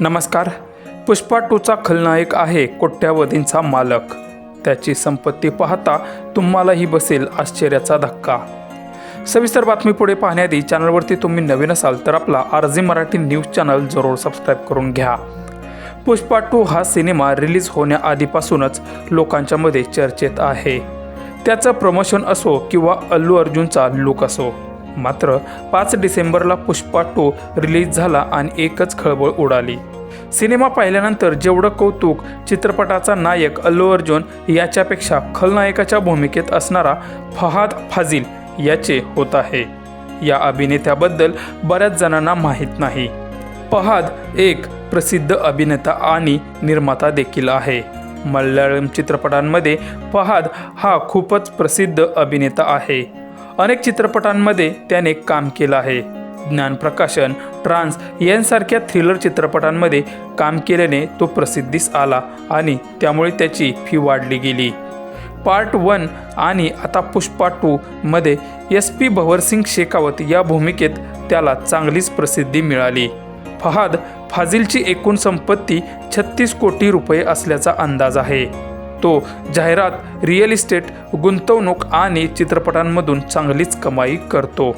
नमस्कार. पुष्पा टूचा खलनायक आहे कोट्यावधींचा मालक. त्याची संपत्ती पाहता तुम्हालाही बसेल आश्चर्याचा धक्का. सविस्तर बातमी पुढे पाहण्याआधी चॅनलवरती तुम्ही नवीन असाल तर आपला R G Marathi news channel जरूर सबस्क्राईब करून घ्या. पुष्पा टू हा सिनेमा रिलीज होण्याआधीपासूनच लोकांच्यामध्ये चर्चेत आहे. त्याचं प्रमोशन असो किंवा अल्लू अर्जुनचा लुक असो मात्र पाच डिसेंबरला पुष्पा टू रिलीज झाला आणि एकच खळबळ उडाली. सिनेमा पाहिल्यानंतर जेवढं कौतुक चित्रपटाचा नायक अल्लू अर्जुन याच्यापेक्षा खलनायकाच्या भूमिकेत असणारा फहाद फाजिल याचे होत आहे. या अभिनेत्याबद्दल बऱ्याच जणांना माहीत नाही. फहाद एक प्रसिद्ध अभिनेता आणि निर्माता देखील आहे. मल्याळम चित्रपटांमध्ये फहाद हा खूपच प्रसिद्ध अभिनेता आहे. अनेक चित्रपटांमध्ये त्याने काम केलं आहे. ज्ञानप्रकाशन ट्रान्स यांसारख्या थ्रिलर चित्रपटांमध्ये काम केल्याने तो प्रसिद्धीस आला आणि त्यामुळे त्याची फी वाढली गेली. पार्ट वन आणि आता पुष्पा टू मध्ये एस पी भवरसिंग शेखावत या भूमिकेत त्याला चांगलीच प्रसिद्धी मिळाली. फहाद फाजिलची एकूण संपत्ती छत्तीस कोटी रुपये असल्याचा अंदाज आहे. तो जाहिरात रिअल इस्टेट गुंतवणूक आणि चित्रपटांमधून चांगलीच कमाई करतो.